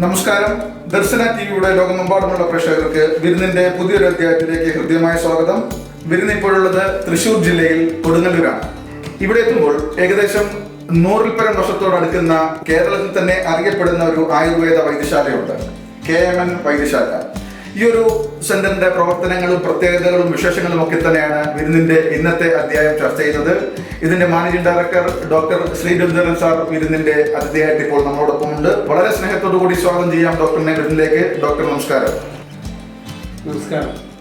നമസ്കാരം. ദർശന ടി വിയുടെ ലോകമെമ്പാടുമുള്ള പ്രേക്ഷകർക്ക് വിരുന്നിന്റെ പുതിയൊരു അധ്യായത്തിലേക്ക് ഹൃദ്യമായ സ്വാഗതം. വിരുന്ന് ഇപ്പോഴുള്ളത് തൃശൂർ ജില്ലയിൽ കൊടുങ്ങല്ലൂരാണ്. ഇവിടെ എത്തുമ്പോൾ ഏകദേശം നൂറിൽ പരം വർഷത്തോടടുക്കുന്ന കേരളത്തിൽ തന്നെ അറിയപ്പെടുന്ന ഒരു ആയുർവേദ വൈദ്യശാലയുണ്ട്. കെ എം എൻ വൈദ്യശാല. ഈ ഒരു സെന്ററിന്റെ പ്രവർത്തനങ്ങളും പ്രത്യേകതകളും വിശേഷങ്ങളും ഒക്കെ തന്നെയാണ് വിരുന്നിന്റെ ഇന്നത്തെ അധ്യായം ചർച്ച ചെയ്യുന്നത്. ഇതിന്റെ managing director doctor Sreerudran sir വിരുന്നിന്റെ അതിഥിയായിട്ട് ഇപ്പോൾ നമ്മളോടൊപ്പം ഉണ്ട്. വളരെ സ്നേഹത്തോടു കൂടി സ്വാഗതം ചെയ്യാം ഡോക്ടറിനെ വിരുന്നിലേക്ക്. ഡോക്ടർ നമസ്കാരം. നമസ്കാരം.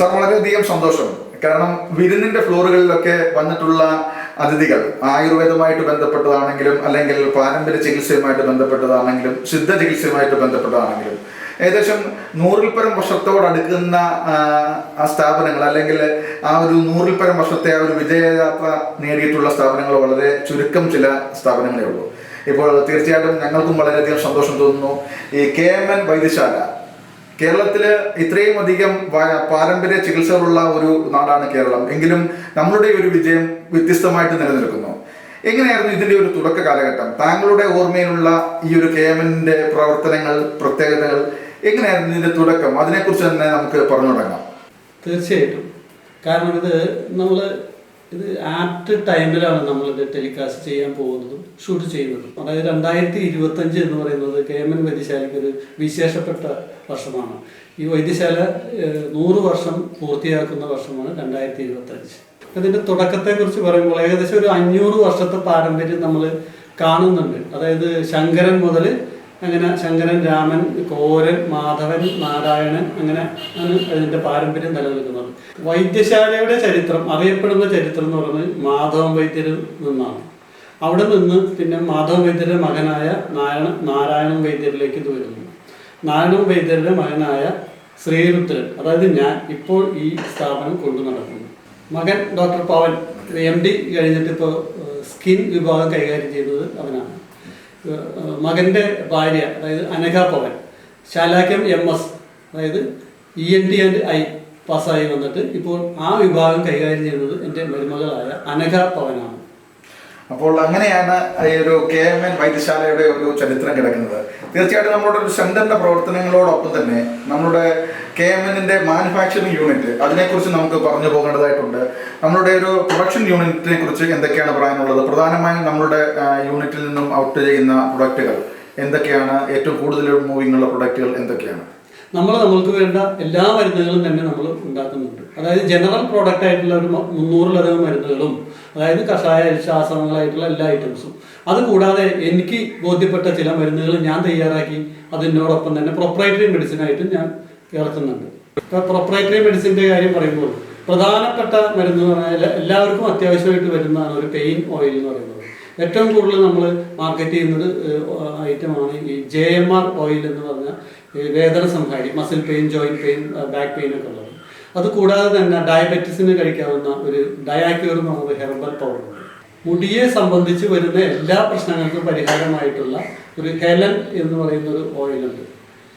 സാർ വളരെയധികം സന്തോഷം. കാരണം വിരുന്നിന്റെ ഫ്ലോറുകളിലൊക്കെ വന്നിട്ടുള്ള അതിഥികൾ ആയുർവേദമായിട്ട് ബന്ധപ്പെട്ടതാണെങ്കിലും അല്ലെങ്കിൽ പാരമ്പര്യ ചികിത്സയുമായിട്ട് ബന്ധപ്പെട്ടതാണെങ്കിലും സിദ്ധ ചികിത്സയുമായിട്ട് ബന്ധപ്പെട്ടതാണെങ്കിലും ഏകദേശം നൂറിൽ പരം വർഷത്തോടടുക്കുന്ന ആ സ്ഥാപനങ്ങൾ അല്ലെങ്കിൽ ആ ഒരു നൂറിൽ പരം വർഷത്തെ ആ ഒരു വിജയയാത്ര നേടിയിട്ടുള്ള സ്ഥാപനങ്ങൾ വളരെ ചുരുക്കം ചില സ്ഥാപനങ്ങളേ ഉള്ളൂ. ഇപ്പോൾ തീർച്ചയായിട്ടും ഞങ്ങൾക്കും വളരെയധികം സന്തോഷം തോന്നുന്നു. ഈ കെ എം എൻ വൈദ്യശാല കേരളത്തിൽ ഇത്രയും അധികം പാരമ്പര്യ ചികിത്സകളുള്ള ഒരു നാടാണ് കേരളം. എങ്കിലും നമ്മളുടെ ഒരു വിജയം വ്യത്യസ്തമായിട്ട് നിലനിൽക്കുന്നു. എങ്ങനെയായിരുന്നു ഇതിന്റെ ഒരു തുടക്ക കാലഘട്ടം? താങ്കളുടെ ഓർമ്മയിലുള്ള ഈ ഒരു കെ എമ്മിന്റെ പ്രവർത്തനങ്ങൾ പ്രത്യേകതകൾ എങ്ങനെയായിരുന്നു ഇതിന്റെ തുടക്കം? അതിനെക്കുറിച്ച് തന്നെ നമുക്ക് പറഞ്ഞു തുടങ്ങാം. തീർച്ചയായിട്ടും. കാരണം ഇത് നമ്മൾ ഇത് ആപ്റ്റ് ടൈമിലാണ് നമ്മൾ നമ്മളിത് ടെലികാസ്റ്റ് ചെയ്യാൻ പോകുന്നതും ഷൂട്ട് ചെയ്യുന്നതും. അതായത് രണ്ടായിരത്തി ഇരുപത്തഞ്ച് എന്ന് പറയുന്നത് കെ എം എൻ വൈദ്യശാലയ്ക്ക് ഒരു വിശേഷപ്പെട്ട വർഷമാണ്. ഈ വൈദ്യശാല നൂറ് വർഷം പൂർത്തിയാക്കുന്ന വർഷമാണ് രണ്ടായിരത്തി ഇരുപത്തഞ്ച് ഇതിന്റെ തുടക്കത്തെക്കുറിച്ച് പറയുമ്പോൾ ഏകദേശം ഒരു അഞ്ഞൂറ് വർഷത്തെ പാരമ്പര്യം നമ്മൾ കാണുന്നുണ്ട്. അതായത് ശങ്കരൻ മുതൽ അങ്ങനെ ശങ്കരൻ രാമൻ കോരൻ മാധവൻ നാരായണൻ അങ്ങനെ ആണ് അതിന്റെ പാരമ്പര്യം നിലനിൽക്കുന്നത്. വൈദ്യശാലയുടെ ചരിത്രം അറിയപ്പെടുന്ന ചരിത്രം എന്ന് പറയുന്നത് മാധവൻ വൈദ്യരിൽ നിന്നാണ്. അവിടെ നിന്ന് പിന്നെ മാധവൻ വൈദ്യരുടെ മകനായ നാരായണ നാരായണൻ വൈദ്യരിലേക്ക് ഇത് വരുന്നു. നാരായണൻ വൈദ്യരുടെ മകനായ ശ്രീരുദ്രൻ അതായത് ഞാൻ ഇപ്പോൾ ഈ സ്ഥാപനം കൊണ്ടു നടക്കുന്നു. മകൻ ഡോക്ടർ പവൻ എം ഡി കഴിഞ്ഞിട്ട് ഇപ്പോൾ സ്കിൻ വിഭാഗം കൈകാര്യം ചെയ്യുന്നത് അവനാണ്. ഏഹ് മകന്റെ ഭാര്യ അതായത് അനഘ പവൻ ശാലാക്യം എം എസ് അതായത് E N T and eye പാസ്സായി വന്നിട്ട് ഇപ്പോൾ ആ വിഭാഗം കൈകാര്യം ചെയ്യുന്നത് എന്റെ മരുമകളായ അനഘ പവനാണ്. അപ്പോൾ അങ്ങനെയാണ് ഈ ഒരു കെ എം എൻ വൈദ്യശാലയുടെ ഒരു ചരിത്രം കിടക്കുന്നത്. തീർച്ചയായിട്ടും നമ്മളുടെ ഒരു സെന്ററിന്റെ പ്രവർത്തനങ്ങളോടൊപ്പം തന്നെ നമ്മുടെ കെ എം എന്നിന്റെ മാനുഫാക്ചറിംഗ് യൂണിറ്റ് അതിനെക്കുറിച്ച് നമുക്ക് പറഞ്ഞു പോകേണ്ടതായിട്ടുണ്ട്. നമ്മുടെ ഒരു പ്രൊഡക്ഷൻ യൂണിറ്റിനെ കുറിച്ച് എന്തൊക്കെയാണ് പറയാനുള്ളത്? പ്രധാനമായും നമ്മളുടെ യൂണിറ്റിൽ നിന്നും ഔട്ട് ചെയ്യുന്ന പ്രൊഡക്റ്റുകൾ എന്തൊക്കെയാണ്? ഏറ്റവും കൂടുതൽ മൂവിംഗ് ഉള്ള പ്രൊഡക്റ്റുകൾ എന്തൊക്കെയാണ്? നമ്മൾ നമ്മൾക്ക് വേണ്ട എല്ലാ മരുന്നുകളും തന്നെ നമ്മൾ ഉണ്ടാക്കുന്നുണ്ട്. അതായത് ജനറൽ പ്രോഡക്റ്റ് ആയിട്ടുള്ള ഒരു മുന്നൂറിലധികം മരുന്നുകളും അതായത് കഷായ ശ്വാസങ്ങളായിട്ടുള്ള എല്ലാ ഐറ്റംസും അത് കൂടാതെ എനിക്ക് ബോധ്യപ്പെട്ട ചില മരുന്നുകൾ ഞാൻ തയ്യാറാക്കി അതിനോടൊപ്പം തന്നെ പ്രൊപ്രൈറ്ററി മെഡിസിൻ ആയിട്ട് ഞാൻ ഇറക്കുന്നുണ്ട്. ഇപ്പോൾ പ്രൊപ്പറേറ്ററി മെഡിസിന്റെ കാര്യം പറയുമ്പോൾ പ്രധാനപ്പെട്ട മരുന്ന് പറഞ്ഞാൽ എല്ലാവർക്കും അത്യാവശ്യമായിട്ട് വരുന്നതാണ് ഒരു പെയിൻ ഓയിൽ എന്ന് പറയുന്നത്. ഏറ്റവും കൂടുതൽ നമ്മൾ മാർക്കറ്റ് ചെയ്യുന്നത് ഐറ്റമാണ് ഈ ജെ എം ആർ ഓയിൽ എന്ന് പറഞ്ഞ വേദന സംഹാരി muscle pain joint pain back pain ഒക്കെ ഉള്ളത്. അത് കൂടാതെ തന്നെ ഡയബറ്റീസിന് കഴിക്കാവുന്ന ഒരു ഡയാക്യൂർ എന്ന് പറയുന്നത് ഹെർബൽ പൗഡർ മുടിയെ സംബന്ധിച്ച് വരുന്ന എല്ലാ പ്രശ്നങ്ങൾക്കും പരിഹാരമായിട്ടുള്ള ഒരു ഹെലൻ എന്ന് പറയുന്ന ഒരു ഓയിലുണ്ട്.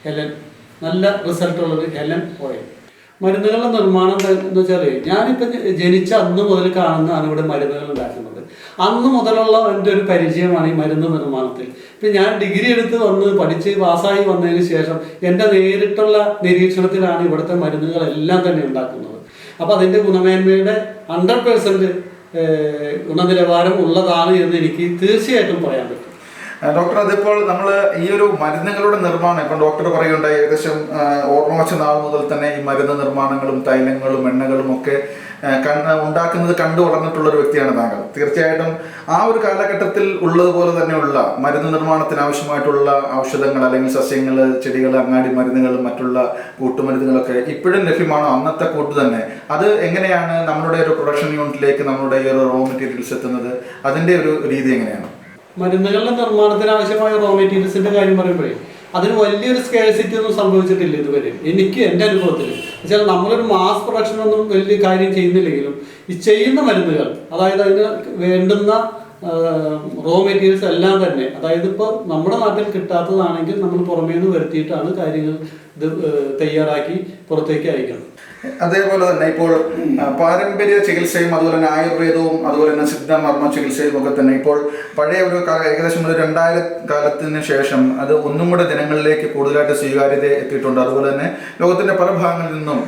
ഹെലൻ. നല്ല റിസൾട്ട് ഉള്ള ഒരു ഹെലൻ ഓയിൽ. മരുന്നുകളുടെ നിർമ്മാണം എന്ന് വെച്ചാൽ ഞാനിപ്പോൾ ജനിച്ച അന്ന് മുതൽ കാണുന്നതാണ് ഇവിടെ മരുന്നുകൾ ഉണ്ടാക്കുന്നത്. അന്ന് മുതലുള്ള എന്റെ ഒരു പരിചയമാണ് ഈ മരുന്ന് നിർമ്മാണത്തിൽ. ഇപ്പം ഞാൻ ഡിഗ്രി എടുത്ത് വന്ന് പഠിച്ച് പാസ്സായി വന്നതിന് ശേഷം എന്റെ നേരിട്ടുള്ള നിരീക്ഷണത്തിലാണ് ഇവിടുത്തെ മരുന്നുകളെല്ലാം തന്നെ ഉണ്ടാക്കുന്നത്. അപ്പോൾ അതിന്റെ ഗുണമേന്മയുടെ ഹൺഡ്രഡ് പേഴ്സന്റ് ഗുണനിലവാരം ഉള്ളതാണ് എന്ന് എനിക്ക് തീർച്ചയായിട്ടും പറയാൻ പറ്റും. ഡോക്ടർ അതിപ്പോൾ നമ്മൾ ഈ ഒരു മരുന്നുകളുടെ നിർമ്മാണം ഇപ്പം ഡോക്ടർ പറയുണ്ടായി ഏകദേശം ഓർമ്മ വച്ച നാൾ മുതൽ തന്നെ ഈ മരുന്ന് നിർമ്മാണങ്ങളും തൈലങ്ങളും എണ്ണകളും ഒക്കെ ഉണ്ടാക്കുന്നത് കണ്ടു വളർന്നിട്ടുള്ള ഒരു വ്യക്തിയാണ് താങ്കൾ. തീർച്ചയായിട്ടും ആ ഒരു കാലഘട്ടത്തിൽ ഉള്ളതുപോലെ തന്നെയുള്ള മരുന്ന് നിർമ്മാണത്തിന് ആവശ്യമായിട്ടുള്ള ഔഷധങ്ങൾ അല്ലെങ്കിൽ സസ്യങ്ങൾ ചെടികൾ അങ്ങാടി മരുന്നുകൾ മറ്റുള്ള കൂട്ടുമരുന്നുകളൊക്കെ ഇപ്പോഴും ലഭ്യമാണോ. അന്നത്തെ കൂട്ട് തന്നെ. അത് എങ്ങനെയാണ് നമ്മുടെ ഒരു പ്രൊഡക്ഷൻ യൂണിറ്റിലേക്ക് നമ്മുടെ ഈ ഒരു റോ മെറ്റീരിയൽസ് എത്തുന്നത്? അതിന്റെ ഒരു രീതി എങ്ങനെയാണ്? മരുന്നുകളുടെ നിർമ്മാണത്തിന് ആവശ്യമായ റോ മെറ്റീരിയൽസിന്റെ കാര്യം പറയുമ്പോഴേ അതിന് വലിയൊരു സ്കേഴ്സിറ്റി ഒന്നും സംഭവിച്ചിട്ടില്ല ഇതുവരെ. എനിക്ക് എന്റെ അനുഭവത്തിൽ. വെച്ചാൽ നമ്മളൊരു മാസ് പ്രൊഡക്ഷൻ ഒന്നും വലിയ കാര്യം ചെയ്യുന്നില്ലെങ്കിലും ഈ ചെയ്യുന്ന മരുന്നുകൾ അതായത് അതിന് വേണ്ടുന്ന റോ മെറ്റീരിയൽസ് എല്ലാം തന്നെ അതായത് ഇപ്പോൾ നമ്മുടെ നാട്ടിൽ കിട്ടാത്തതാണെങ്കിൽ നമ്മൾ പുറമേ നിന്ന് വരുത്തിയിട്ടാണ് കാര്യങ്ങൾ ഇത് തയ്യാറാക്കി പുറത്തേക്ക് അയക്കുന്നത്. അതേപോലെ തന്നെ ഇപ്പോൾ പാരമ്പര്യ ചികിത്സയും അതുപോലെ തന്നെ ആയുർവേദവും അതുപോലെ തന്നെ സിദ്ധമർമ്മ ചികിത്സയും ഒക്കെ തന്നെ ഇപ്പോൾ പഴയ ഒരു ഏകദേശം ഒരു രണ്ടായിരം കാലത്തിന് ശേഷം അത് ഒന്നും കൂടെ ജനങ്ങളിലേക്ക് കൂടുതലായിട്ട് സ്വീകാര്യത എത്തിയിട്ടുണ്ട്. അതുപോലെ തന്നെ ലോകത്തിന്റെ പല ഭാഗങ്ങളിൽ നിന്നും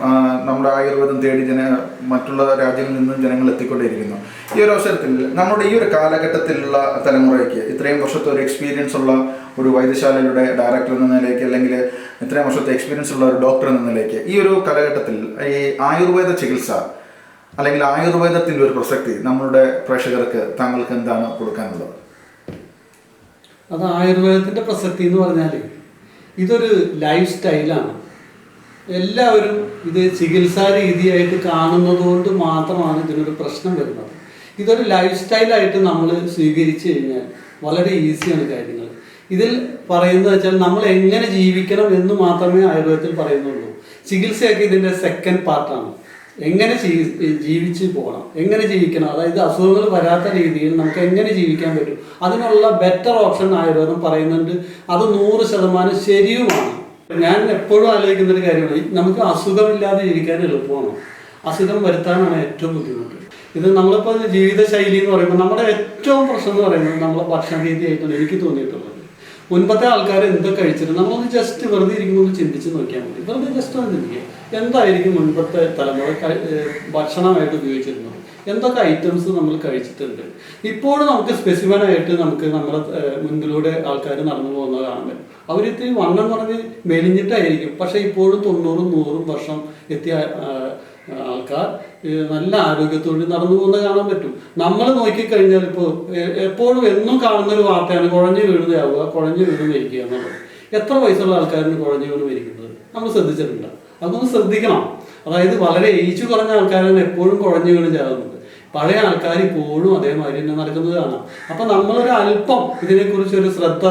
നമ്മുടെ ആയുർവേദം തേടി ജന മറ്റുള്ള രാജ്യങ്ങളിൽ നിന്നും ജനങ്ങൾ എത്തിക്കൊണ്ടിരിക്കുന്നു ഈ ഒരു അവസരത്തിൽ നമ്മുടെ ഈ ഒരു കാലഘട്ടത്തിലുള്ള തലമുറയ്ക്ക് ഇത്രയും വർഷത്തെ ഒരു എക്സ്പീരിയൻസ് ഉള്ള ഒരു വൈദ്യശാലയുടെ ഡയറക്ടർ എന്ന നിലയ്ക്ക് അല്ലെങ്കിൽ ഇത്രയും വർഷത്തെ എക്സ്പീരിയൻസ് ഉള്ള ഒരു ഡോക്ടർ എന്ന നിലയ്ക്ക് ഈ ഒരു കാലഘട്ടത്തിൽ ഈ ആയുർവേദ ചികിത്സ അല്ലെങ്കിൽ ആയുർവേദത്തിന്റെ ഒരു പ്രസക്തി നമ്മളുടെ പ്രേക്ഷകർക്ക് താങ്കൾക്ക് എന്താണ് കൊടുക്കാനുള്ളത്? അത് ആയുർവേദത്തിന്റെ പ്രസക്തി എന്ന് പറഞ്ഞാൽ ഇതൊരു ലൈഫ് സ്റ്റൈലാണ് എല്ലാവരും ഇത് ചികിത്സാ രീതിയായിട്ട് കാണുന്നത് കൊണ്ട് മാത്രമാണ് ഇതിനൊരു പ്രശ്നം വരുന്നത്. ഇതൊരു ലൈഫ് സ്റ്റൈലായിട്ട് നമ്മൾ സ്വീകരിച്ചു കഴിഞ്ഞാൽ വളരെ ഈസിയാണ് കാര്യങ്ങൾ. ഇതിൽ പറയുന്നത് വെച്ചാൽ നമ്മൾ എങ്ങനെ ജീവിക്കണം എന്ന് മാത്രമേ ആയുർവേദത്തിൽ പറയുന്നുള്ളൂ. ചികിത്സയൊക്കെ ഇതിന്റെ സെക്കൻഡ് പാർട്ടാണ് എങ്ങനെ ജീവി- ജീവിച്ച് പോകണം എങ്ങനെ ജീവിക്കണം അതായത് അസുഖങ്ങൾ വരാത്ത രീതിയിൽ നമുക്ക് എങ്ങനെ ജീവിക്കാൻ പറ്റും അതിനുള്ള ബെറ്റർ ഓപ്ഷൻ ആയുർവേദം പറയുന്നുണ്ട്. അത് നൂറ് ശതമാനം ശരിയുമാണ്. ഞാൻ എപ്പോഴും ആലോചിക്കുന്ന ഒരു കാര്യമാണ് നമുക്ക് അസുഖമില്ലാതെ ജീവിക്കാൻ എളുപ്പമാണ്. അസുഖം വരുത്താനാണ് ഏറ്റവും ബുദ്ധിമുട്ട്. ഇത് നമ്മളിപ്പോൾ ജീവിതശൈലി എന്ന് പറയുമ്പോൾ നമ്മുടെ ഏറ്റവും പ്രശ്നം എന്ന് പറയുന്നത് നമ്മളെ ഭക്ഷണ രീതിയായിട്ടാണ് എനിക്ക് തോന്നിയിട്ടുള്ളത്. മുൻപത്തെ ആൾക്കാർ എന്ത് കഴിച്ചിരുന്നു? നമ്മളൊന്ന് ജസ്റ്റ് വെറുതെ ഇരിക്കുമ്പോൾ ചിന്തിച്ച് നോക്കിയാൽ മതി. വെറുതെ ജസ്റ്റ് ഒന്ന് ചിന്തിക്കുക എന്തായിരിക്കും മുൻപത്തെ തലമുറ ഭക്ഷണമായിട്ട് ഉപയോഗിച്ചിരുന്നത്? എന്തൊക്കെ ഐറ്റംസ് നമ്മൾ കഴിച്ചിട്ടുണ്ട്? ഇപ്പോഴും നമുക്ക് സ്പെസിഫൈൻ ആയിട്ട് നമുക്ക് നമ്മുടെ മുൻപിലൂടെ ആൾക്കാർ നടന്നു പോകുന്നത് കാണാൻ പറ്റും. അവരിത്തിരി വണ്ണം പറഞ്ഞ് മെലിഞ്ഞിട്ടായിരിക്കും. പക്ഷെ ഇപ്പോഴും തൊണ്ണൂറും നൂറും വർഷം എത്തിയ ആൾക്കാർ നല്ല ആരോഗ്യത്തോടെ നടന്നു പോകുന്നത് കാണാൻ പറ്റും. നമ്മൾ നോക്കിക്കഴിഞ്ഞാൽ ഇപ്പോൾ എപ്പോഴും എന്നും കാണുന്ന ഒരു വാർത്തയാണ് കുഴഞ്ഞു വീഴുന്നതാവുക കുഴഞ്ഞു വീണ് മരിക്കുക എന്നുള്ളത്. എത്ര വയസ്സുള്ള ആൾക്കാരിന് കുഴഞ്ഞു വീണ് മരിക്കുന്നത്? നമ്മൾ ശ്രദ്ധിച്ചിട്ടുണ്ട്. അതൊന്ന് ശ്രദ്ധിക്കണം. അതായത് വളരെ ഏജ് കുറഞ്ഞ ആൾക്കാരാണ് എപ്പോഴും കുഴഞ്ഞു വീണ് ചാകുന്നത്. പഴയ ആൾക്കാർ ഇപ്പോഴും അതേമാതിരി തന്നെ നടക്കുന്നത് കാണാം. അപ്പൊ നമ്മളൊരു അല്പം ഇതിനെക്കുറിച്ച് ഒരു ശ്രദ്ധ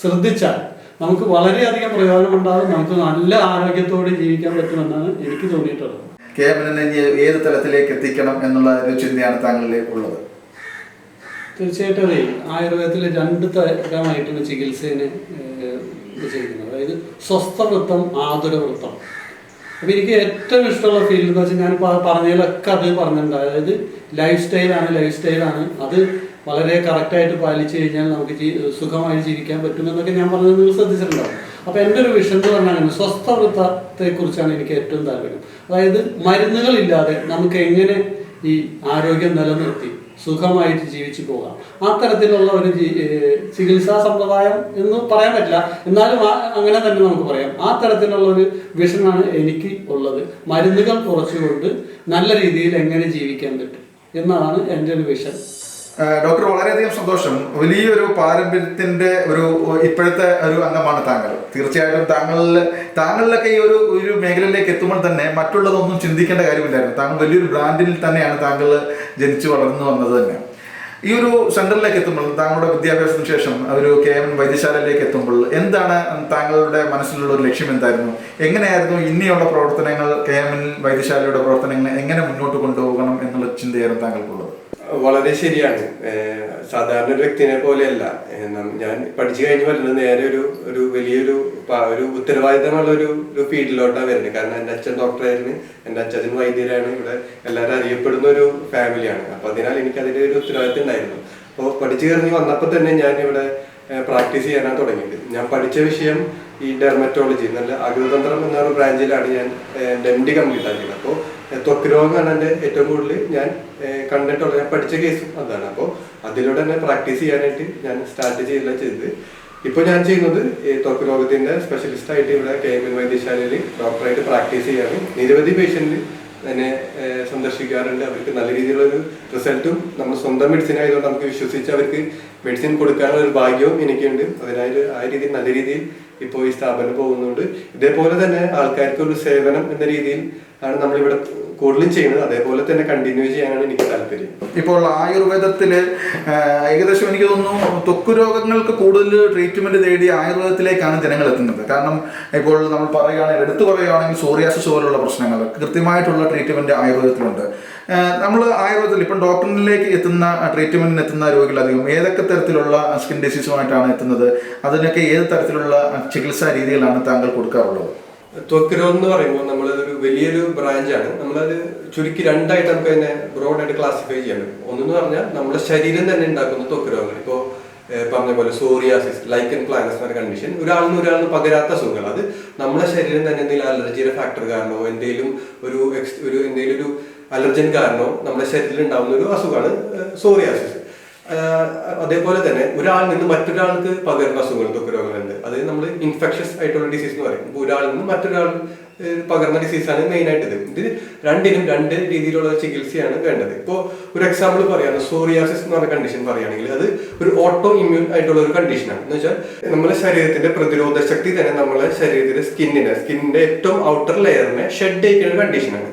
ശ്രദ്ധിച്ചാൽ നമുക്ക് വളരെയധികം പ്രയോജനമുണ്ടാകും നമുക്ക് നല്ല ആരോഗ്യത്തോടെ ജീവിക്കാൻ പറ്റുമെന്നാണ് എനിക്ക് തോന്നിയിട്ടുള്ളത്. കേവലിനെ ഏത് തലത്തിലേക്ക് എത്തിക്കണം എന്നുള്ള ഒരു ചിന്തയാണ് താങ്കളിലേക്ക് ഉള്ളത് തീർച്ചയായിട്ടും അതെ ആയുർവേദത്തിൽ രണ്ട് തരമായിട്ടാണ് ചികിത്സേനെ ചെയ്യുന്നത്. അതായത് സ്വസ്ഥവൃത്തം ആതുരവൃത്തം. അപ്പം എനിക്ക് ഏറ്റവും ഇഷ്ടമുള്ള ഫീൽഡ് എന്ന് വെച്ചാൽ ഞാൻ പറഞ്ഞതിലൊക്കെ അത് പറഞ്ഞിട്ടുണ്ട്. അതായത് ലൈഫ് സ്റ്റൈലാണ് ലൈഫ് സ്റ്റൈലാണ് അത് വളരെ കറക്റ്റായിട്ട് പാലിച്ചു കഴിഞ്ഞാൽ നമുക്ക് സുഖമായി ജീവിക്കാൻ പറ്റുമെന്നൊക്കെ ഞാൻ പറഞ്ഞത് നിങ്ങൾ ശ്രദ്ധിച്ചിട്ടുണ്ടാവും. അപ്പോൾ എന്റെ ഒരു വിഷൻ എന്ന് പറഞ്ഞാൽ സ്വസ്ഥവൃത്തത്തെക്കുറിച്ചാണ് സ്വസ്ഥവൃത്തത്തെ കുറിച്ചാണ് എനിക്ക് ഏറ്റവും താല്പര്യം. അതായത് മരുന്നുകളില്ലാതെ നമുക്ക് എങ്ങനെ ഈ ആരോഗ്യം നിലനിർത്തി സുഖമായിട്ട് ജീവിച്ചു പോകാം? ആ തരത്തിലുള്ള ഒരു ചികിത്സാ സമ്പ്രദായം എന്ന് പറയാൻ പറ്റില്ല. എന്നാലും അങ്ങനെ തന്നെ നമുക്ക് പറയാം. ആ തരത്തിലുള്ള ഒരു വിഷനാണ് എനിക്ക് ഉള്ളത്. മരുന്നുകൾ കുറച്ചുകൊണ്ട് നല്ല രീതിയിൽ എങ്ങനെ ജീവിക്കാൻ പറ്റും? എന്നതാണ് എന്റെ ഒരു വിഷൻ. ഡോക്ടർ വളരെയധികം സന്തോഷം. വലിയൊരു പാരമ്പര്യത്തിന്റെ ഒരു ഇപ്പോഴത്തെ ഒരു അംഗമാണ് താങ്കൾ. തീർച്ചയായിട്ടും താങ്കളിൽ താങ്കളിലൊക്കെ ഈ ഒരു ഒരു മേഖലയിലേക്ക് എത്തുമ്പോൾ തന്നെ മറ്റുള്ളതൊന്നും ചിന്തിക്കേണ്ട കാര്യമില്ലായിരുന്നു. താങ്കൾ വലിയൊരു ബ്രാൻഡിൽ തന്നെയാണ് താങ്കൾ ജനിച്ചു വളർന്നു വന്നത് തന്നെ. ഈ ഒരു സെന്ററിലേക്ക് എത്തുമ്പോൾ താങ്കളുടെ വിദ്യാഭ്യാസത്തിന് ശേഷം ഒരു കെ എം വൈദ്യശാലയിലേക്ക് എത്തുമ്പോൾ എന്താണ് താങ്കളുടെ മനസ്സിലുള്ള ഒരു ലക്ഷ്യം എന്തായിരുന്നു? എങ്ങനെയായിരുന്നു ഇനിയുള്ള പ്രവർത്തനങ്ങൾ കെ എം വൈദ്യശാലയുടെ പ്രവർത്തനങ്ങൾ എങ്ങനെ മുന്നോട്ട് കൊണ്ടുപോകണം എന്നുള്ള ചിന്തയായിരുന്നു താങ്കൾക്കുള്ളത്? വളരെ ശരിയാണ്. സാധാരണ ഒരു വ്യക്തിനെ പോലെയല്ല. ഞാൻ പഠിച്ചു കഴിഞ്ഞ് വരുന്നത് നേരെ ഒരു ഒരു വലിയൊരു ഒരു ഉത്തരവാദിത്തമുള്ള ഒരു ഒരു ഫീൽഡിലോട്ടാണ് വരുന്നത്. കാരണം എന്റെ അച്ഛൻ ഡോക്ടറായിരുന്നു. എന്റെ അച്ഛൻ വൈദ്യരാണ്. ഇവിടെ എല്ലാവരും അറിയപ്പെടുന്ന ഒരു ഫാമിലിയാണ്. അപ്പൊ അതിനാൽ എനിക്ക് അതിന്റെ ഒരു ഉത്തരവാദിത്തം ഉണ്ടായിരുന്നു. അപ്പോൾ പഠിച്ചു കയറി വന്നപ്പോൾ തന്നെ ഞാൻ ഇവിടെ പ്രാക്ടീസ് ചെയ്യാനാണ് തുടങ്ങിയത്. ഞാൻ പഠിച്ച വിഷയം ഈ ഡെർമറ്റോളജി നല്ല അഗ്രതന്ത്രം എന്നൊരു ബ്രാഞ്ചിലാണ് ഞാൻ എന്റെ എം ഡി കംപ്ലീറ്റ് ആക്കിയത് അപ്പോൾ ത്വക്ക് രോഗമാണ് എന്റെ ഏറ്റവും കൂടുതൽ ഞാൻ കണ്ടിട്ടുള്ള ഞാൻ പഠിച്ച കേസും അതാണ്. അപ്പോൾ അതിലൂടെ തന്നെ പ്രാക്ടീസ് ചെയ്യാനായിട്ട് ഞാൻ സ്റ്റാർട്ട് ചെയ്യുക ചെയ്തത്. ഇപ്പോൾ ഞാൻ ചെയ്യുന്നത് ത്വക്ക് രോഗത്തിന്റെ സ്പെഷ്യലിസ്റ്റ് ആയിട്ട് ഇവിടെ കെ എം എൻ വൈദ്യശാലയിൽ ഡോക്ടറായിട്ട് പ്രാക്ടീസ് ചെയ്യാണ് നിരവധി പേഷ്യന്റ് ഏഹ്, സന്ദർശിക്കാറുണ്ട്. അവർക്ക് നല്ല രീതിയിലുള്ള ഒരു റിസൾട്ടും നമ്മൾ സ്വന്തം മെഡിസിൻ ആയതുകൊണ്ട് നമുക്ക് വിശ്വസിച്ച് അവർക്ക് മെഡിസിൻ കൊടുക്കാനുള്ള ഒരു ഭാഗ്യവും എനിക്കുണ്ട്. അതിനായി ആ രീതിയിൽ നല്ല രീതിയിൽ ഇപ്പോൾ ഈ സ്ഥാപനം പോകുന്നുണ്ട്. ഇതേപോലെ തന്നെ ആൾക്കാർക്ക് ഒരു സേവനം എന്ന രീതിയിൽ ആണ് നമ്മളിവിടെ കൂടുതലും ചെയ്യുന്നത് അതേപോലെ തന്നെ കണ്ടിന്യൂ ചെയ്യാനാണ് എനിക്ക് താല്പര്യം. ഇപ്പോൾ ആയുർവേദത്തിൽ ഏകദേശം എനിക്ക് തോന്നുന്നു ത്വക്ക് രോഗങ്ങൾക്ക് കൂടുതൽ ട്രീറ്റ്മെന്റ് തേടി ആയുർവേദത്തിലേക്കാണ് ജനങ്ങൾ എത്തുന്നത്. കാരണം ഇപ്പോൾ നമ്മൾ പറയുകയാണെങ്കിൽ എടുത്തു പറയുകയാണെങ്കിൽ സോറിയാസിസ് പോലുള്ള പ്രശ്നങ്ങൾ കൃത്യമായിട്ടുള്ള ട്രീറ്റ്മെന്റ് ആയുർവേദത്തിലുണ്ട്. നമ്മൾ ആയുർവേദത്തിൽ ഇപ്പം ഡോക്ടറിലേക്ക് എത്തുന്ന ട്രീറ്റ്മെന്റിന് എത്തുന്ന രോഗികൾ അധികം ഏതൊക്കെ തരത്തിലുള്ള സ്കിൻ ഡിസീസുമായിട്ടാണ് എത്തുന്നത്? അതിനൊക്കെ ഏത് തരത്തിലുള്ള ചികിത്സാ രീതികളാണ് താങ്കൾ കൊടുക്കാറുള്ളത്? ത്വക്ക് രോഗം എന്ന് പറയുമ്പോൾ നമ്മൾ ഒരു വലിയൊരു ബ്രാഞ്ചാണ്. നമ്മളത് ചുരുക്കി രണ്ടായിട്ട് നമുക്ക് അതിനെ ബ്രോഡായിട്ട് ക്ലാസിഫൈ ചെയ്യാൻ പറ്റും. ഒന്നെന്ന് പറഞ്ഞാൽ നമ്മുടെ ശരീരം തന്നെ ഉണ്ടാക്കുന്ന ത്വക്ക് രോഗങ്ങൾ ഇപ്പോൾ പറഞ്ഞ പോലെ സോറിയാസിസ് ലൈക്കൻ പ്ലാനസ് എന്ന കണ്ടീഷൻ ഒരാളിന് ഒരാളിന് പകരാത്ത അസുഖങ്ങൾ. അത് നമ്മുടെ ശരീരം തന്നെ എന്തെങ്കിലും അലർജിയുടെ ഫാക്ടർ കാരണമോ എന്തെങ്കിലും ഒരു എക്സ് ഒരു എന്തെങ്കിലും ഒരു അലർജൻ കാരണമോ നമ്മുടെ ശരീരത്തിൽ ഉണ്ടാകുന്ന ഒരു അസുഖമാണ് സോറിയാസിസ് അതേപോലെ തന്നെ ഒരാൾ നിന്ന് മറ്റൊരാൾക്ക് പകരുന്ന അസുഖങ്ങൾ തൊക്കെ രോഗങ്ങളുണ്ട് അത് നമ്മൾ ഇൻഫെക്ഷസ് ആയിട്ടുള്ള ഡിസീസ് എന്ന് പറയും. ഇപ്പോൾ ഒരാൾ നിന്ന് മറ്റൊരാൾ പകർന്ന ഡിസീസാണ് മെയിൻ ആയിട്ട് ഇത്. ഇത് രണ്ടിനും രണ്ട് രീതിയിലുള്ള ചികിത്സയാണ് വേണ്ടത്. ഇപ്പോൾ ഒരു എക്സാമ്പിൾ പറയുകയാണ് സോറിയാസിസ് എന്ന് പറഞ്ഞ കണ്ടീഷൻ പറയുകയാണെങ്കിൽ അത് ഒരു ഓട്ടോ ഇമ്മ്യൂൺ ആയിട്ടുള്ള ഒരു കണ്ടീഷനാണ് എന്ന് വെച്ചാൽ നമ്മുടെ ശരീരത്തിന്റെ പ്രതിരോധ ശക്തി തന്നെ നമ്മളെ ശരീരത്തിന്റെ സ്കിന്നിനെ സ്കിന്നിന്റെ ഏറ്റവും ഔട്ടർ ലെയറിനെ ഷെഡ് ചെയ്യിക്കുന്ന ഒരു കണ്ടീഷനാണ്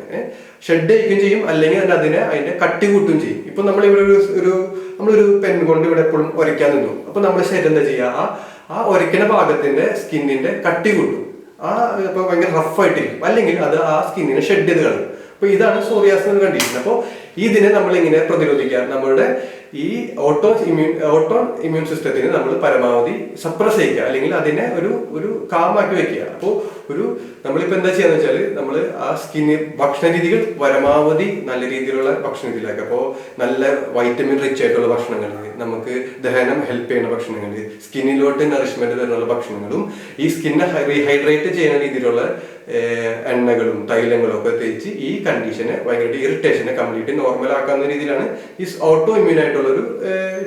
ഷെഡ് ചെയ്യിക്കുകയും ചെയ്യും. അല്ലെങ്കിൽ അതിന് അതിനെ അതിന്റെ കട്ടി കൂട്ടുകയും ചെയ്യും. ഇപ്പൊ നമ്മൾ ഇവിടെ ഒരു ഒരു നമ്മളൊരു പെൻ കൊണ്ട് ഇവിടെ എപ്പോഴും ഉരയ്ക്കാൻ നിന്നു. അപ്പൊ നമ്മുടെ ശരീരം എന്താ ചെയ്യുക? ആ ആ ഉരയ്ക്കുന്ന ഭാഗത്തിന്റെ സ്കിന്നിന്റെ കട്ടി കൂട്ടും. ആ ഇപ്പൊ ഭയങ്കര റഫായിട്ടിരിക്കും അല്ലെങ്കിൽ അത് ആ സ്കിന്നിനെ ഷെഡ് ചെയ്ത് കളയും. അപ്പൊ ഇതാണ് സോറിയാസ് എന്ന് കണ്ടീഷൻ അപ്പോൾ ഇതിനെ നമ്മൾ ഇങ്ങനെ പ്രതിരോധിക്കുക. നമ്മളുടെ ഈ ഓട്ടോ ഇമ്മ്യൂൺ ഓട്ടോ ഇമ്മ്യൂൺ സിസ്റ്റത്തിന് നമ്മൾ പരമാവധി സപ്രസ് ചെയ്യുക. അല്ലെങ്കിൽ അതിനെ ഒരു ഒരു കാമാക്കി വെക്കുക. അപ്പോൾ ഒരു നമ്മളിപ്പോൾ എന്താ ചെയ്യാന്ന് വെച്ചാൽ നമ്മൾ ആ സ്കിന്ന് ഭക്ഷണ രീതികൾ പരമാവധി നല്ല രീതിയിലുള്ള ഭക്ഷണ രീതിയിലാക്കുക അപ്പോൾ നല്ല വൈറ്റമിൻ റിച്ച് ആയിട്ടുള്ള ഭക്ഷണങ്ങൾ നമുക്ക് ദഹനം ഹെൽപ്പ് ചെയ്യുന്ന ഭക്ഷണങ്ങൾ സ്കിന്നിലോട്ട് നറിഷ്മെന്റ് തരുന്ന ഭക്ഷണങ്ങളും ഈ സ്കിന്നെ റീഹൈഡ്രേറ്റ് ചെയ്യുന്ന രീതിയിലുള്ള എണ്ണകളും തൈലങ്ങളും ഒക്കെ തേച്ച് ഈ കണ്ടീഷനെ ഭയങ്കര ഇറിറ്റേഷനെ കംപ്ലീറ്റ് നോർമൽ ആക്കാവുന്ന രീതിയിലാണ് ഈ ഓട്ടോ ഇമ്മ്യൂൺ ആയിട്ടുള്ള ഒരു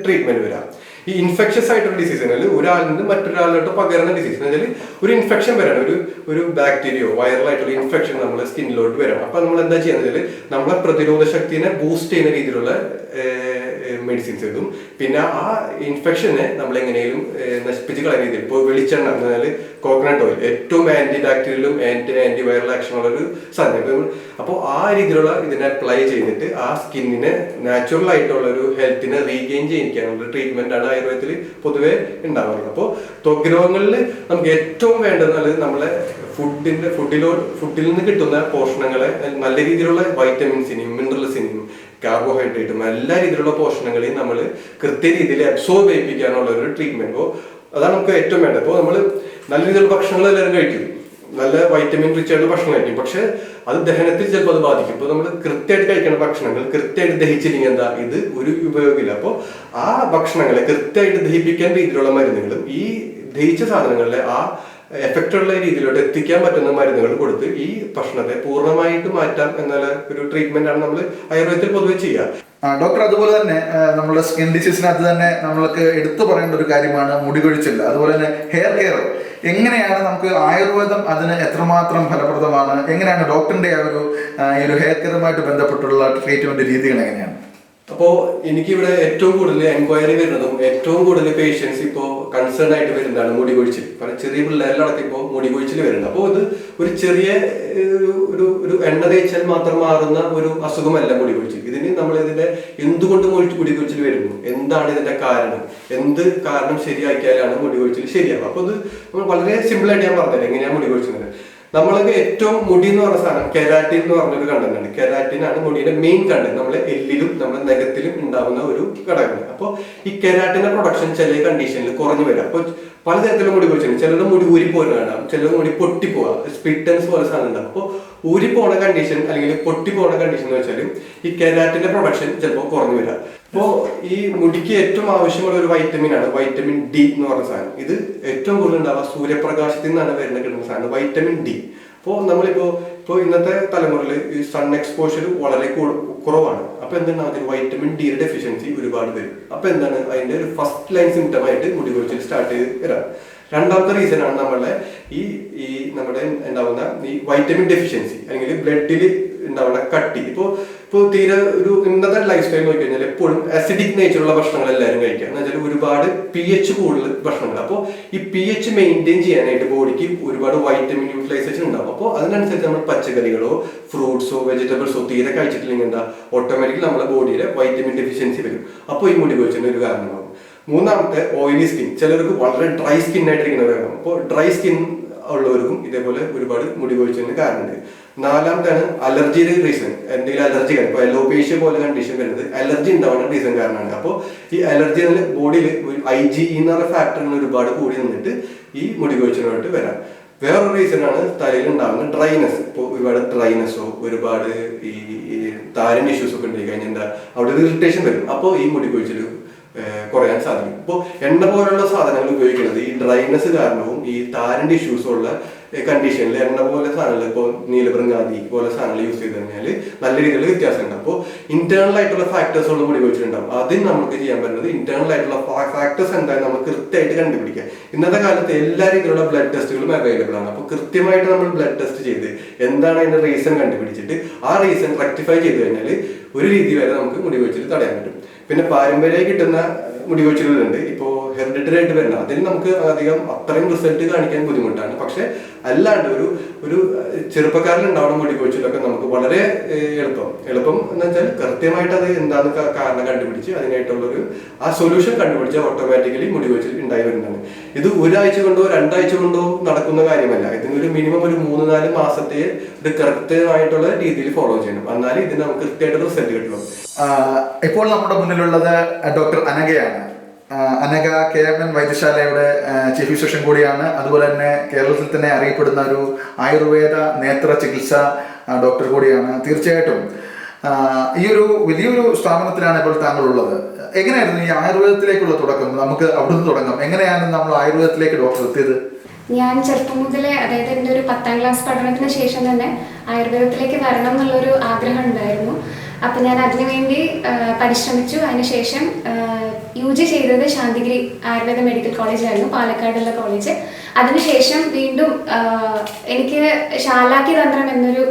ട്രീറ്റ്മെന്റ് വരാം. ഈ ഇൻഫെക്ഷസ് ആയിട്ടുള്ള ഡിസീസ് ഡിസീസുകളിൽ ഒരാളിൽ നിന്ന് മറ്റൊരാളിലോട്ട് പകരുന്ന ഡിസീസ് എന്ന് വെച്ചാൽ ഒരു ഇൻഫെക്ഷൻ വരണം. ഒരു ഒരു ബാക്ടീരിയോ വൈറൽ ആയിട്ടുള്ള ഇൻഫെക്ഷൻ നമ്മുടെ സ്കിന്നിലോട്ട് വരണം. അപ്പൊ നമ്മൾ എന്താ ചെയ്യുന്നത് നമ്മളെ പ്രതിരോധ ശക്തിനെ ബൂസ്റ്റ് ചെയ്യുന്ന രീതിയിലുള്ള മെഡിസിൻസ് ഇടും. പിന്നെ ആ ഇൻഫെക്ഷനെ നമ്മൾ എങ്ങനെയും നശിപ്പിച്ച് കളയുന്ന രീതിയിൽ ഇപ്പോൾ വെളിച്ചെണ്ണ എന്ന് പറഞ്ഞാൽ കോക്കനട്ട് ഓയിൽ ഏറ്റവും ആന്റി ബാക്ടീരിയലും ആന്റി ആന്റി വൈറൽ ആക്ഷൻ ഉള്ള ഒരു സാധനം. അപ്പോൾ ആ രീതിയിലുള്ള ഇതിനെ അപ്ലൈ ചെയ്തിട്ട് ആ സ്കിന്നിനെ നാച്ചുറൽ ആയിട്ടുള്ള ഒരു ഹെൽത്തിനെ റീഗെയിൻ ചെയ്യിക്കാനുള്ള ട്രീറ്റ്മെന്റ് ആണ് ആയുർവേദത്തിൽ പൊതുവേ ഉണ്ടാവാറുള്ളത് അപ്പോൾ ത്വക്ക് രോഗങ്ങളിൽ നമുക്ക് ഏറ്റവും വേണ്ടത് നമ്മളെ ഫുഡിന്റെ ഫുഡിലോ ഫുഡിൽ നിന്ന് കിട്ടുന്ന പോഷണങ്ങളെ നല്ല രീതിയിലുള്ള വൈറ്റമിൻസിനെയും മിനറൽസിനെയും കാർബോഹൈഡ്രേറ്റും എല്ലാ രീതിയിലുള്ള പോഷണങ്ങളെയും നമ്മൾ കൃത്യ രീതിയിൽ അബ്സോർബ് ചെയ്യിപ്പിക്കാനുള്ള ഒരു ട്രീറ്റ്മെന്റോ അതാണ് നമുക്ക് ഏറ്റവും വേണ്ടത്. ഇപ്പോൾ നമ്മൾ നല്ല രീതിയിലുള്ള ഭക്ഷണങ്ങൾ എല്ലാവരും കഴിക്കും. നല്ല വൈറ്റമിൻ റിച്ച് ആയിട്ടുള്ള ഭക്ഷണം കഴിക്കും. പക്ഷെ അത് ദഹനത്തിൽ ചിലപ്പോൾ അത് ബാധിക്കും. ഇപ്പോൾ നമ്മൾ കൃത്യമായിട്ട് കഴിക്കുന്ന ഭക്ഷണങ്ങൾ കൃത്യമായിട്ട് ദഹിച്ചില്ലെങ്കിൽ എന്താ? ഇത് ഒരു ഉപയോഗമില്ല. അപ്പോൾ ആ ഭക്ഷണങ്ങളെ കൃത്യമായിട്ട് ദഹിപ്പിക്കാൻ രീതിയിലുള്ള മരുന്നുകളും ഈ ദഹിച്ച സാധനങ്ങളിലെ ആ എഫക്റ്റ് ഉള്ള രീതിയിലോട്ട് എത്തിക്കാൻ പറ്റുന്ന മരുന്നുകൾ കൊടുത്ത് ഈ ഭക്ഷണത്തെ പൂർണമായിട്ട് മാറ്റാം എന്നുള്ള ഒരു ട്രീറ്റ്മെന്റ് ആണ് നമ്മൾ ആയുർവേദത്തിൽ പൊതുവെ ചെയ്യുക ഡോക്ടർ അതുപോലെ തന്നെ നമ്മുടെ സ്കിൻ ഡിസീസിനകത്ത് തന്നെ നമ്മൾക്ക് എടുത്തു പറയേണ്ട ഒരു കാര്യമാണ് മുടി കൊഴിച്ചിൽ അതുപോലെ തന്നെ ഹെയർ കെയർ എങ്ങനെയാണ് നമുക്ക് ആയുർവേദം അതിന് എത്രമാത്രം ഫലപ്രദമാണ്? എങ്ങനെയാണ് ഡോക്ടറിന്റെ ആ ഒരു ഈ ഒരു ഹെയർ കെയറുമായിട്ട് ബന്ധപ്പെട്ടുള്ള ട്രീറ്റ്മെന്റ് രീതികൾ എങ്ങനെയാണ്? അപ്പോൾ എനിക്കിവിടെ ഏറ്റവും കൂടുതൽ എൻക്വയറി വരുന്നതും ഏറ്റവും കൂടുതൽ പേഷ്യൻസ് ഇപ്പോ കൺസേൺ ആയിട്ട് വരുന്നതാണ് മുടി കൊഴിച്ചിൽ. കാരണം ചെറിയ പിള്ളേരിലടക്കം ഇപ്പോൾ മുടി കൊഴിച്ചിൽ വരുന്നത് അപ്പോൾ ഇത് ഒരു ചെറിയ ഒരു ഒരു എണ്ണ തേച്ചാൽ മാത്രം മാറുന്ന ഒരു അസുഖമല്ല മുടി കൊഴിച്ചിൽ. ഇതിന് നമ്മൾ ഇതിന്റെ എന്തുകൊണ്ട് മുടി കൊഴിച്ചിൽ വരുന്നു? എന്താണ് ഇതിന്റെ കാരണം? എന്ത് കാരണം ശരിയാക്കിയാലാണ് മുടി കൊഴിച്ചിൽ ശരിയാവുക? അപ്പോൾ ഇത് നമ്മൾ വളരെ സിമ്പിൾ ആയിട്ട് ഞാൻ പറഞ്ഞത് എങ്ങനെയാണ് മുടി കൊഴിച്ചിൽ നമ്മളൊക്കെ ഏറ്റവും മുടി എന്ന് പറഞ്ഞ സാധനം കെരാറ്റിൻ എന്ന് പറഞ്ഞൊരു കണ്ടന്റ് ആണ് കെരാറ്റിൻ ആണ് മുടിയുടെ മെയിൻ കണ്ടന്റ് നമ്മളെ എല്ലിലും നമ്മുടെ നഖത്തിലും ഉണ്ടാകുന്ന ഒരു ഘടകമാണ് അപ്പോൾ ഈ കെരാറ്റിന്റെ പ്രൊഡക്ഷൻ ചില കണ്ടീഷനിൽ കുറഞ്ഞു വരാം. അപ്പോൾ പലതരത്തിലുള്ള മുടി പൊളിച്ചിട്ടുണ്ട് ചിലരുടെ മുടി ഊരിപ്പോരുന്ന കാണാം ചിലരുടെ മുടി പൊട്ടിപ്പോവാം. സ്പിറ്റൻസ് പോലെ സാധനം ഉണ്ടാവും. അപ്പോൾ ഊരിപ്പോണ കണ്ടീഷൻ അല്ലെങ്കിൽ പൊട്ടിപ്പോണ കണ്ടീഷൻ എന്ന് വെച്ചാൽ ഈ കെരാറ്റിന്റെ പ്രൊഡക്ഷൻ ചിലപ്പോൾ കുറഞ്ഞു വരാം. അപ്പോൾ ഈ മുടിക്ക് ഏറ്റവും ആവശ്യമുള്ള ഒരു വൈറ്റമിൻ ആണ് വൈറ്റമിൻ ഡി എന്ന് പറഞ്ഞ സാധനം. ഇത് ഏറ്റവും കൂടുതൽ ഉണ്ടാവുക സൂര്യപ്രകാശത്തിൽ നിന്നാണ് വരുന്ന കിട്ടുന്ന സാധനം വൈറ്റമിൻ ഡി അപ്പോൾ നമ്മളിപ്പോ ഇപ്പോൾ ഇന്നത്തെ തലമുറയിൽ ഈ സൺ എക്സ്പോഷർ വളരെ കുറവാണ്. അപ്പൊ എന്താണ് അതിൽ വൈറ്റമിൻ ഡിയുടെ ഡെഫിഷ്യൻസി ഒരുപാട് വരും. അപ്പൊ എന്താണ് അതിന്റെ ഒരു ഫസ്റ്റ് ലൈൻ സിംറ്റം ആയിട്ട് മുടി കൊഴിച്ചിൽ സ്റ്റാർട്ട് ചെയ്ത് വരാം. രണ്ടാമത്തെ റീസൺ ആണ് നമ്മളുടെ ഈ ഈ നമ്മുടെ ഉണ്ടാവുന്ന ഈ വൈറ്റമിൻ ഡെഫിഷ്യൻസി അല്ലെങ്കിൽ ബ്ലഡിൽ ഉണ്ടാവുന്ന കട്ടി. ഇപ്പോൾ ഇപ്പോൾ തീരെ ഒരു ഇന്നത്തെ ലൈഫ് സ്റ്റൈൽ നോക്കി കഴിഞ്ഞാൽ എപ്പോഴും അസിഡിക് നേച്ചറുള്ള ഭക്ഷണങ്ങൾ എല്ലാവരും കഴിക്കുക. എന്ന് വെച്ചാൽ ഒരുപാട് പി എച്ച് കൂടുതൽ ഭക്ഷണങ്ങൾ. അപ്പോൾ ഈ പി എച്ച് മെയിന്റെയിൻ ചെയ്യാനായിട്ട് ബോഡിക്ക് ഒരുപാട് വൈറ്റമിൻ യൂട്ടിലൈസേഷൻ ഉണ്ടാവും. അപ്പോൾ അതിനനുസരിച്ച് നമ്മൾ പച്ചക്കറികളോ ഫ്രൂട്ട്സോ വെജിറ്റബിൾസോ തീരെ കഴിച്ചിട്ടില്ലെങ്കിൽ എന്താ? ഓട്ടോമാറ്റിക്കലി നമ്മുടെ ബോഡിയിലെ വൈറ്റമിൻ ഡെഫിഷ്യൻസി വരും. അപ്പോൾ ഈ മുടി കൊഴിച്ചിന് ഒരു കാരണമാകും മൂന്നാമത്തെ ഓയിലി സ്കിൻ ചിലർക്ക് വളരെ ഡ്രൈ സ്കിൻ ആയിട്ടിരിക്കുന്നവരാണ് അപ്പോൾ ഡ്രൈ സ്കിൻ ഉള്ളവർക്കും ഇതേപോലെ ഒരുപാട് മുടി കൊഴിച്ചതിന് കാരണമുണ്ട്. നാലാമത്താണ് അലർജിയുടെ റീസൺ എന്തെങ്കിലും അലർജി കാരണം ഇപ്പോൾ എലോപേഷ്യ പോലെ കണ്ടീഷൻ വരുന്നത് അലർജി ഉണ്ടാവുന്ന റീസൺ കാരണമാണ്. അപ്പോൾ ഈ അലർജി ബോഡിയിൽ ഐ ജി എന്ന് പറഞ്ഞ ഫാക്ടറിന് ഒരുപാട് കൂടി നിന്നിട്ട് ഈ മുടി കൊഴിച്ചതിനായിട്ട് വരാം. വേറൊരു റീസൺ ആണ് തലയിൽ ഉണ്ടാകുന്ന ഡ്രൈനെസ് ഇപ്പോൾ ഒരുപാട് ഡ്രൈനെസ്സോ ഒരുപാട് ഈ താരൻ ഇഷ്യൂസ് ഒക്കെ ഉണ്ടായി കഴിഞ്ഞാൽ എന്താ? അവിടെ ഒരു ഇറിറ്റേഷൻ വരും. അപ്പോൾ ഈ മുടി കൊഴിച്ചിൽ കുറയാൻ സാധിക്കും. ഇപ്പോൾ എണ്ണ പോലുള്ള സാധനങ്ങൾ ഉപയോഗിക്കുന്നത് ഈ ഡ്രൈനെസ് കാരണവും ഈ താരന്റെ ഇഷ്യൂസും ഉള്ള കണ്ടീഷനിൽ എണ്ണ പോലെ സാധനങ്ങൾ ഇപ്പോൾ നീലബൃങ്ങാതി പോലെ സാധനങ്ങൾ യൂസ് ചെയ്ത് കഴിഞ്ഞാൽ നല്ല രീതിയിൽ വ്യത്യാസമുണ്ട്. അപ്പോൾ ഇന്റേണൽ ആയിട്ടുള്ള ഫാക്ടേഴ്സ് ഉള്ള മുടി വെച്ചിട്ടുണ്ടാവും അതിന് നമുക്ക് ചെയ്യാൻ പറ്റുന്നത് ഇന്റേണൽ ആയിട്ടുള്ള ഫാക്ടേഴ്സ് എന്തായാലും നമ്മൾ കൃത്യമായിട്ട് കണ്ടുപിടിക്കുക. ഇന്നത്തെ കാലത്ത് എല്ലാ രീതിയിലുള്ള ബ്ലഡ് ടെസ്റ്റുകളും അവൈലബിൾ ആണ്. അപ്പോൾ കൃത്യമായിട്ട് നമ്മൾ ബ്ലഡ് ടെസ്റ്റ് ചെയ്ത് എന്താണ് അതിന്റെ റീസൺ കണ്ടുപിടിച്ചിട്ട് ആ റീസൺ റെക്ടിഫൈ ചെയ്ത് കഴിഞ്ഞാൽ ഒരു രീതി വരെ നമുക്ക് മുടി വെച്ചിട്ട് തടയാൻ പറ്റും. പിന്നെ പാരമ്പര്യമായി കിട്ടുന്ന മുടി കൊഴിച്ചിലുകളുണ്ട്. ഇപ്പോൾ ഹെറിഡിറ്ററി ആയിട്ട് വരുന്ന അതിൽ നമുക്ക് അധികം അത്രയും റിസൾട്ട് കാണിക്കാൻ ബുദ്ധിമുട്ടാണ്. പക്ഷെ അല്ലാണ്ട് ഒരു ഒരു ചെറുപ്പക്കാരിൽ ഉണ്ടാവണം മുടി കൊഴിച്ചിലൊക്കെ നമുക്ക് വളരെ എളുപ്പം. എളുപ്പം എന്ന് വെച്ചാൽ കൃത്യമായിട്ട് അത് എന്താന്ന് കാരണം കണ്ടുപിടിച്ച് അതിനായിട്ടുള്ള ഒരു ആ സൊല്യൂഷൻ കണ്ടുപിടിച്ച് ഓട്ടോമാറ്റിക്കലി മുടി കൊഴിച്ചിൽ ഉണ്ടായി വരുന്നതാണ്. ഇത് ഒരാഴ്ച കൊണ്ടോ രണ്ടാഴ്ച കൊണ്ടോ നടക്കുന്ന കാര്യമല്ല. ഇതിന് ഒരു മിനിമം ഒരു മൂന്ന് നാല് മാസത്തെ ഇത് കൃത്യമായിട്ടുള്ള രീതിയിൽ ഫോളോ ചെയ്യണം. എന്നാലേ ഇതിന് നമുക്ക് കൃത്യമായിട്ട് റിസൾട്ട് കിട്ടുള്ളൂ. ഇപ്പോൾ നമ്മുടെ മുന്നിലുള്ളത് ഡോക്ടർ അനഘയാണ്. ആ, കേരളൻ വൈദ്യശാലയുടെ ചീഫ് ഫിസിഷ്യൻ കൂടിയാണ്. അതുപോലെ തന്നെ കേരളത്തിൽ തന്നെ അറിയപ്പെടുന്ന ഒരു ആയുർവേദ നേത്ര ചികിത്സ ഡോക്ടർ കൂടിയാണ്. തീർച്ചയായിട്ടും ഈ ഒരു വലിയൊരു സ്ഥാപനത്തിലാണ് ഇപ്പോൾ താങ്കൾ ഉള്ളത് എങ്ങനെയായിരുന്നു ഈ ആയുർവേദത്തിലേക്കുള്ള തുടക്കം? നമുക്ക് അവിടുന്ന് തുടങ്ങാം. എങ്ങനെയാണ് നമ്മൾ ആയുർവേദത്തിലേക്ക് ഡോക്ടർ എത്തിയത്? ഞാൻ ചെറുപ്പം മുതലേ അതായത് എന്റെ ഒരു പത്താം ക്ലാസ് പഠനത്തിന് ശേഷം തന്നെ ആയുർവേദത്തിലേക്ക് വരണം എന്നുള്ളൊരു ആഗ്രഹം ഉണ്ടായിരുന്നു. അപ്പം ഞാൻ അതിനുവേണ്ടി വേണ്ടി പരിശ്രമിച്ചു. അതിനുശേഷം യു ജി ചെയ്തത് ശാന്തിഗിരി ആയുർവേദ മെഡിക്കൽ കോളേജിലായിരുന്നു പാലക്കാടുള്ള കോളേജ്. അതിനുശേഷം വീണ്ടും എനിക്ക് ശാലാക്കി തന്ത്രം എന്നൊരു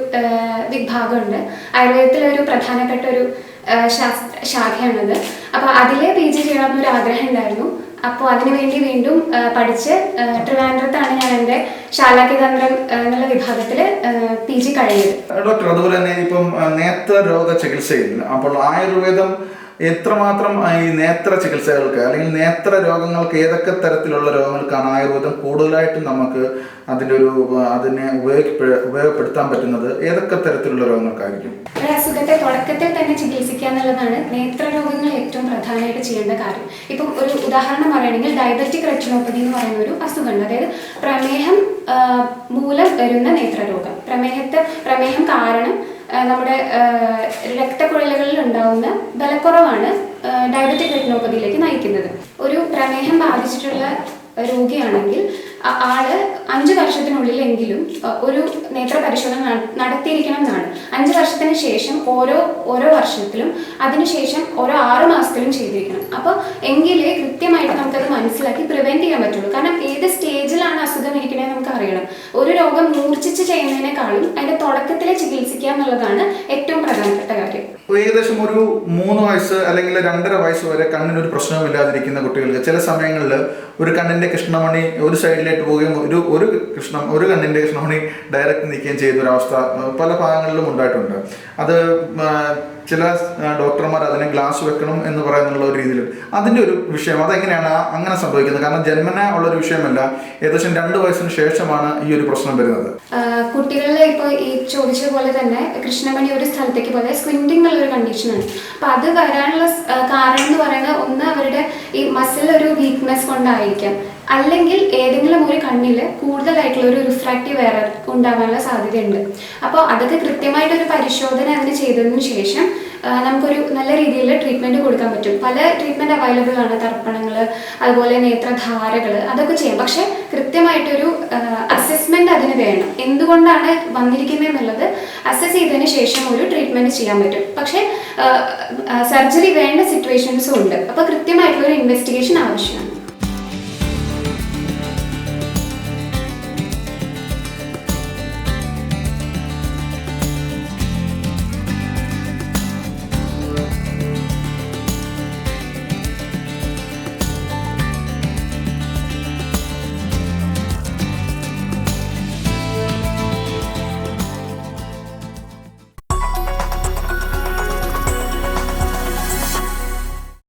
വിഭാഗമുണ്ട്. ആയുർവേദത്തിലെ ഒരു പ്രധാനപ്പെട്ട ഒരു ശാസ്ത്ര ശാഖയാണത്. അപ്പോൾ അതിലെ പി ജി ചെയ്യണമെന്നൊരു ആഗ്രഹം ഉണ്ടായിരുന്നു. അപ്പോൾ അതിനുവേണ്ടി വീണ്ടും പഠിച്ച് ട്രിവാൻഡ്രത്താണ് ഞാൻ എന്റെ ശാലാക്കി തന്ത്രം എന്നുള്ള വിഭാഗത്തിൽ പി ജി കഴിഞ്ഞത്. ഡോക്ടർ അതുപോലെ തന്നെ ഇപ്പം നേത്ര രോഗ ചികിത്സയിൽ അപ്പോൾ ആയുർവേദം എത്രമാത്രം ഈ നേത്ര ചികിത്സകൾക്ക് അല്ലെങ്കിൽ നേത്ര രോഗങ്ങൾക്ക് ഏതൊക്കെ തരത്തിലുള്ള രോഗങ്ങൾക്കാണ് ആയുർവേദം കൂടുതലായിട്ടും നമുക്ക് അതിന്റെ ഒരു അതിനെ ഉപയോഗപ്പെടുത്താൻ പറ്റുന്നത്? ഏതൊക്കെ തരത്തിലുള്ള രോഗങ്ങൾക്കായിരിക്കും? ഒരു അസുഖത്തെ തുടക്കത്തിൽ തന്നെ ചികിത്സിക്കുക എന്നുള്ളതാണ് നേത്ര രോഗങ്ങൾ ഏറ്റവും പ്രധാനമായിട്ട് ചെയ്യേണ്ട കാര്യം. ഇപ്പം ഒരു ഉദാഹരണം പറയുകയാണെങ്കിൽ ഡയബറ്റിക് റെറ്റിനോപ്പതി എന്ന് പറയുന്ന ഒരു അസുഖമുണ്ട്. അതായത് പ്രമേഹം മൂലം വരുന്ന നേത്രരോഗം പ്രമേഹത്തെ പ്രമേഹം കാരണം നമ്മുടെ രക്തക്കുഴലുകളിൽ ഉണ്ടാവുന്ന ബലക്കുറവാണ് ഡയബറ്റിക് റെറ്റിനോപ്പതിയിലേക്ക് നയിക്കുന്നത്. ഒരു പ്രമേഹം ബാധിച്ചിട്ടുള്ള രോഗിയാണെങ്കിൽ ആൾ അഞ്ച് വർഷത്തിനുള്ളിലെങ്കിലും ഒരു നേത്ര പരിശോധന നട- നടത്തിയിരിക്കണം എന്നാണ്. അഞ്ച് വർഷത്തിന് ശേഷം ഓരോ ഓരോ വർഷത്തിലും അതിനുശേഷം ഓരോ ആറ് മാസത്തിലും ചെയ്തിരിക്കണം. അപ്പോൾ എങ്കിലേ കൃത്യമായിട്ട് നമുക്കത് മനസ്സിലാക്കി പ്രിവെന്റ് ചെയ്യാൻ പറ്റുള്ളൂ. കാരണം ഏത് സ്റ്റേജിലാണ് അസുഖം ഇരിക്കണേന്ന് നമുക്ക് അറിയണം. ഒരു രോഗം മൂർച്ഛിച്ച് ചെയ്യുന്നതിനേക്കാളും അതിന്റെ തുടക്കത്തിലെ ചികിത്സിക്കുക എന്നുള്ളതാണ് ഏറ്റവും പ്രധാനപ്പെട്ട കാര്യം. ഏകദേശം ഒരു മൂന്ന് വയസ്സ് അല്ലെങ്കിൽ രണ്ടര വയസ്സ് വരെ കണ്ണിന് ഒരു പ്രശ്നമില്ലാതിരിക്കുന്ന കുട്ടികൾക്ക് ചില സമയങ്ങളിൽ ഒരു കണ്ണിന്റെ കൃഷ്ണമണി ഒരു സൈഡിലേക്ക് പോവുകയും ഒരു ഒരു കൃഷ്ണം ഒരു കണ്ണിന്റെ കൃഷ്ണമണി ഡയറക്റ്റ് നിൽക്കുകയും ചെയ്യുന്ന അവസ്ഥ പല ഭാഗങ്ങളിലും ഉണ്ടായിട്ടുണ്ട്. അത് ചില ഡോക്ടർമാർ അതിനെ ഗ്ലാസ് വെക്കണം എന്ന് പറയുന്നുള്ള ഒരു രീതിയിൽ അതിന്റെ ഒരു വിഷയം അതെങ്ങനെയാണ് അങ്ങനെ സംഭവിക്കുന്നത്? കാരണം ജന്മന ഉള്ള ഒരു വിഷയമല്ല ഏകദേശം രണ്ട് വയസ്സിന് ശേഷമാണ് ഈ ഒരു പ്രശ്നം വരുന്നത്. കുട്ടികളിലെ ഇപ്പോൾ ഈ ചോദിച്ച പോലെ തന്നെ കൃഷ്ണമണി ഒരു സ്ഥലത്തേക്ക് പോലെ സ്ക്വിന്റിംഗ് ഒരു കണ്ടീഷനാണ് അപ്പോൾ അത് വരാനുള്ള കാരണം എന്ന് പറയുന്നത് ഒന്ന് അവരുടെ ഈ മസിൽ ഒരു വീക്ക്നെസ് കൊണ്ടായിരിക്കാം. അല്ലെങ്കിൽ ഏതെങ്കിലും ഒരു കണ്ണിൽ കൂടുതലായിട്ടുള്ള ഒരു റിഫ്രാക്റ്റീവ് എറർ ഉണ്ടാകാനുള്ള സാധ്യതയുണ്ട്. അപ്പോൾ അതൊക്കെ കൃത്യമായിട്ടൊരു പരിശോധന അതിന് ചെയ്തതിന് ശേഷം നമുക്കൊരു നല്ല രീതിയിൽ ട്രീറ്റ്മെന്റ് കൊടുക്കാൻ പറ്റും. പല ട്രീറ്റ്മെന്റ് അവൈലബിൾ ആണ് തർപ്പണങ്ങൾ അതുപോലെ നേത്രധാരകൾ അതൊക്കെ ചെയ്യാം. പക്ഷേ കൃത്യമായിട്ടൊരു അസസ്മെന്റ് അതിന് വേണം. എന്തുകൊണ്ടാണ് വന്നിരിക്കുന്നത് എന്നുള്ളത് അസസ് ചെയ്തതിന് ശേഷം ഒരു ട്രീറ്റ്മെന്റ് ചെയ്യാൻ പറ്റും. പക്ഷേ സർജറി വേണ്ട സിറ്റുവേഷൻസും ഉണ്ട്. അപ്പോൾ കൃത്യമായിട്ടുള്ള ഒരു ഇൻവെസ്റ്റിഗേഷൻ ആവശ്യമാണ്.